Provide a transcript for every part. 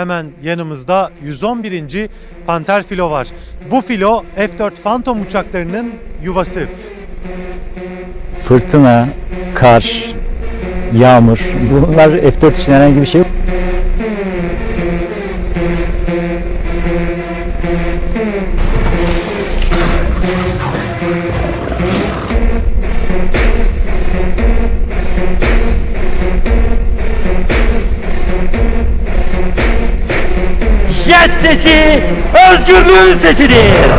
Hemen yanımızda 111. Panter filo var. Bu filo F-4 Phantom uçaklarının yuvası. Fırtına, kar, yağmur bunlar F4 için herhangi bir şey yok. Jet sesi özgürlüğün sesidir.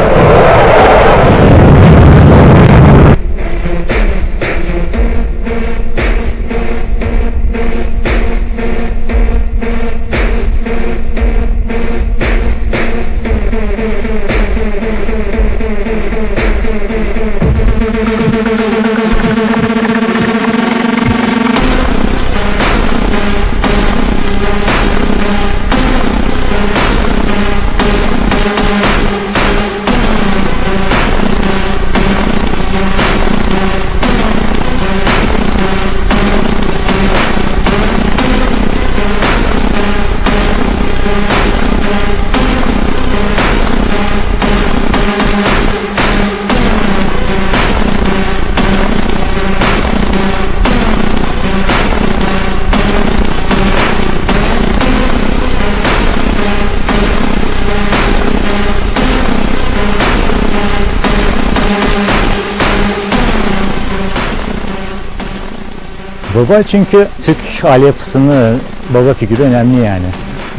Baba çünkü Türk aile yapısını baba figürü önemli yani.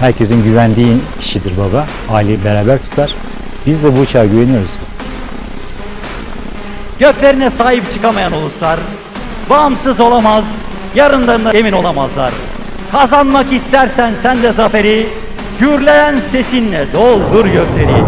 Herkesin güvendiği kişidir baba. Aileyi beraber tutar. Biz de bu uçağa güveniyoruz. Göklerine sahip çıkamayan uluslar bağımsız olamaz, yarından da emin olamazlar. Kazanmak istersen sen de zaferi, gürleyen sesinle doldur gökleri.